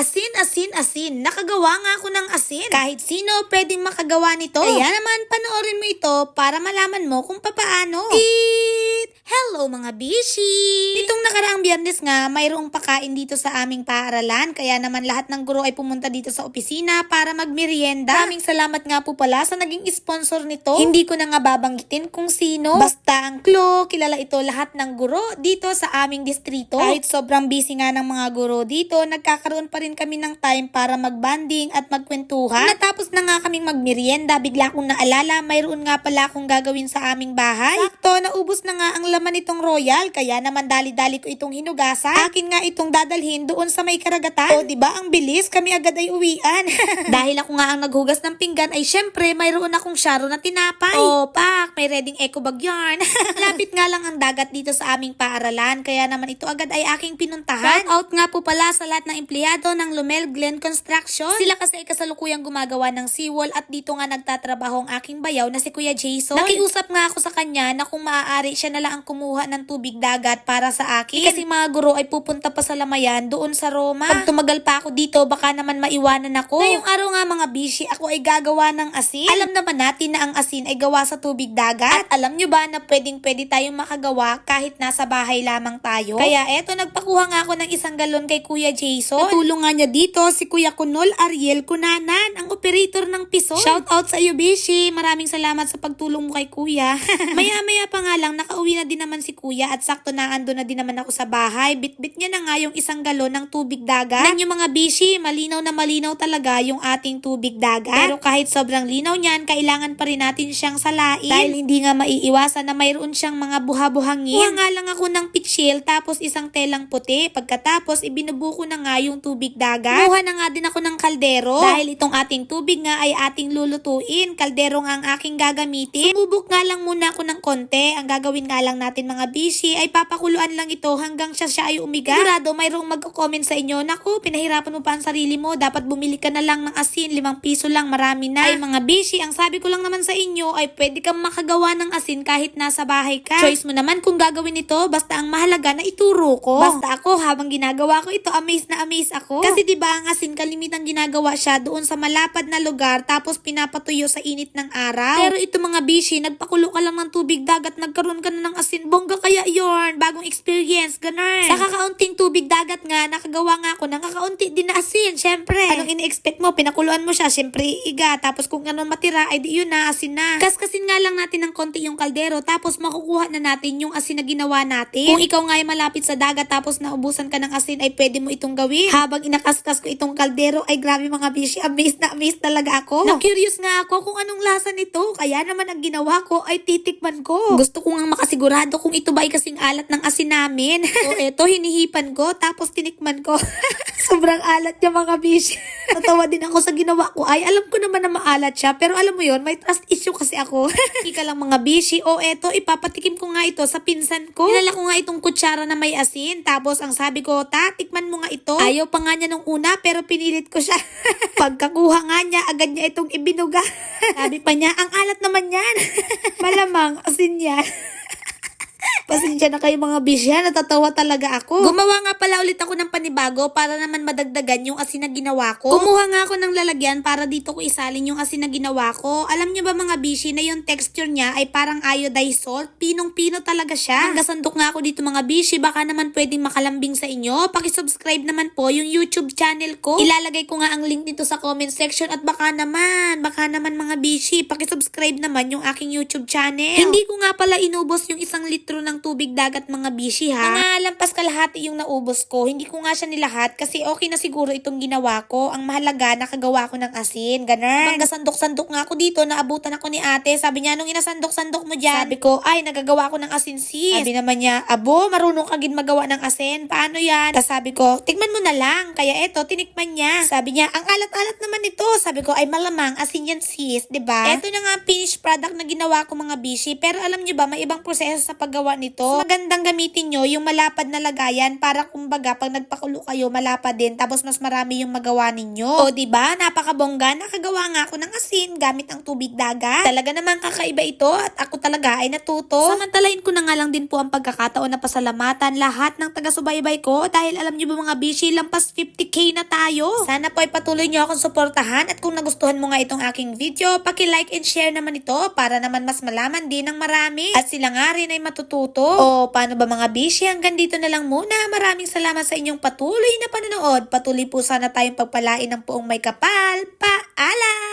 Asin, asin, asin. Nakagawa nga ako ng asin. Kahit sino pwedeng makagawa nito. Kaya naman, panoorin mo ito para malaman mo kung papaano. Eat! Hello mga bishi! Nitong nakaraang biyernes nga, mayroong pakain dito sa aming paaralan. Kaya naman lahat ng guro ay pumunta dito sa opisina para magmerienda. Maraming salamat nga po pala sa naging sponsor nito. Hindi ko na nga babanggitin kung sino. Basta ang clue, kilala ito lahat ng guro dito sa aming distrito. Kahit sobrang busy nga ng mga guro dito, nagkakaroon pa rin kami ng time para magbanding at magkwentuhan. Natapos na nga kaming magmerienda, bigla kong naalala, mayroon nga pala akong gagawin sa aming bahay. Sakto, naubos na nga ang laman itong royal, kaya naman dali-dali ko itong hinugasan. Akin nga itong dadalhin doon sa may karagatan. O, di ba ang bilis, kami agad ay uwian. Dahil ako nga ang naghugas ng pinggan, ay syempre, mayroon akong syaro na tinapay. O, pak, may reading eco bag yarn. Lapit nga lang ang dagat dito sa aming paaralan, kaya naman ito agad ay aking pinuntahan. Shout out nga po pala sa lahat ng empleyado ng Lumel Glen Construction. Sila kasi ay kasalukuyang gumagawa ng seawall at dito nga nagtatrabaho ang aking bayaw na si Kuya Jason. Nakiusap nga ako sa kanya na kung maaari siya na lang ang kumuha ng tubig dagat para sa akin. Kasi mga guro ay pupunta pa sa Lamayan doon sa Roma. Pag tumagal pa ako dito, baka naman maiwanan ako. Ngayong araw nga mga bishi, ako ay gagawa ng asin. Alam naman natin na ang asin ay gawa sa tubig dagat. At alam nyo ba na pwedeng pwede tayong makagawa kahit nasa bahay lamang tayo? Kaya eto, nagpakuha nga ako ng isang galon kay Kuya Jason. Natulong nga niya dito si Kuya Kunol Ariel Kunanan, ang operator ng piso. Shout out sa iyo, Bishi. Maraming salamat sa pagtulong mo kay Kuya. Maya-maya pa nga lang, nakauwi na din naman si Kuya at sakto na ando na din naman ako sa bahay. Bit-bit niya na nga yung isang galon ng tubig dagat. Nan yung mga Bishi, malinaw na malinaw talaga yung ating tubig dagat. Pero kahit sobrang linaw niyan, kailangan pa rin natin siyang salain. Dahil hindi nga maiiwasan na mayroon siyang mga buha-buhangin. Kuha nga lang ako ng pitchil tapos isang telang puti. Pagkatapos, ibinubuko na nga yung tubig dagat. Kumuha na nga din ako ng kaldero. Dahil itong ating tubig nga ay ating lulutuin. Kaldero nga ang aking gagamitin. Sumubok nga lang muna ako ng konti. Ang gagawin nga lang natin mga bishi ay papakuluan lang ito hanggang siya siya ay umiga. Sigurado mayroong magko-comment sa inyo, Naku, pinahirapan mo pa ang sarili mo. Dapat bumili ka na lang ng asin. Limang piso lang, marami na. Ay mga bishi, ang sabi ko lang naman sa inyo ay pwede kang makagawa ng asin kahit nasa bahay ka. Choice mo naman kung gagawin ito. Basta ang mahalaga na ituro ko. Basta ako, habang ginagawa ko ito, amaze na amaze ako. Kasi di ba ang asin kalimitan ginagawa siya doon sa malapad na lugar tapos pinapatuyo sa init ng araw. Pero ito mga bishi, nagpakulo ka lang ng tubig dagat, nagkaroon ka na ng asin. Bongga kaya yorn, bagong experience, ganun. Sa kakaunting tubig dagat nga, nakagawa nga ako ng kakaunti din na asin, syempre. Anong ini-expect mo? Pinakuluan mo siya, syempre iga. Tapos kung ano matira, ay di yun na, asin na. Kaskasin nga lang natin ng konti yung kaldero, tapos makukuha na natin yung asin na ginawa natin. Kung ikaw nga ay malapit sa dagat, tapos naubusan ka ng asin, ay pwede mo itong gawin. Habang inakaskas ko itong kaldero, ay grabe mga bishi, amazed na amazed talaga ako. Na-curious nga ako kung anong lasa nito, kaya naman ang ginawa ko ay titikman ko. Gusto ko nga makasigurado kung ito ba ay kasing alat ng asin namin. so eto, hinihipan ko, tapos tinikman ko. Sobrang alat niya mga bishi. Natawa din ako sa ginawa ko. Ay, alam ko naman na maalat siya. Pero alam mo yon may trust issue kasi ako. Ika lang mga bishi. O eto, ipapatikim ko nga ito sa pinsan ko. Hinala ko nga itong kutsara na may asin. Tapos ang sabi ko, ta, tikman mo nga ito. Ayaw pa nga niya nung una, pero pinilit ko siya. Pagkakuha nga niya, agad niya itong ibinuga. sabi pa niya, ang alat naman yan. Malamang, asin yan. Pasensya na kayo mga bisya, natatawa talaga ako. Gumawa nga pala ulit ako ng panibago para naman madagdagan yung asin na ginawa ko. Kumuha nga ako ng lalagyan para dito ko isalin yung asin na ginawa ko. Alam nyo ba mga bishi na yung texture niya ay parang iodized salt? Pinong-pino talaga siya. Nagkasandok nga ako dito mga bishi, baka naman pwedeng makalambing sa inyo. Pakisubscribe naman po yung YouTube channel ko. Ilalagay ko nga ang link nito sa comment section at baka naman, baka naman mga bishi, pakisubscribe naman yung aking YouTube channel. Hindi ko nga pala inubos yung isang litro ng tubig dagat mga bishi ha. Mga lampas kalahati yung naubos ko. Hindi ko nga siya nilahat kasi okay na siguro itong ginawa ko. Ang mahalaga, nakagawa ko ng asin. Ganun. Hanggang sandok-sandok nga ako dito, naabutan ako ni ate. Sabi niya, nung inasandok-sandok mo dyan. Sabi ko, ay, nagagawa ko ng asin sis. Sabi naman niya, abo, marunong ka gin magawa ng asin. Paano yan? Tapos sabi ko, tikman mo na lang. Kaya eto, tinikman niya. Sabi niya, ang alat-alat naman ito. Sabi ko, ay malamang, asin yan sis, 'di ba? Eto na nga finished product na ginawa ko mga bishi. Pero alam niyo ba, may ibang proseso sa paggawa nito. Nito. Mas magandang gamitin nyo yung malapad na lagayan para kumbaga pag nagpakulo kayo, malapad din. Tapos mas marami yung magawa ninyo. O, ba Napakabongga. Nakagawa nga ako ng asin gamit ang tubig dagat. Talaga naman kakaiba ito at ako talaga ay natuto. Samantalain ko na nga lang din po ang pagkakataon na pasalamatan lahat ng taga-subaybay ko dahil alam niyo ba mga bishi, lampas 50k na tayo. Sana po ay patuloy niyo akong suportahan at kung nagustuhan mo nga itong aking video, paki-like and share naman ito para naman mas malaman din ng marami at sila nga rin ay matututo. O paano ba mga bishi, hanggang dito na lang muna. Maraming salamat sa inyong patuloy na panonood. Patuloy po sana tayong pagpalain ng puong may kapal. Paalam!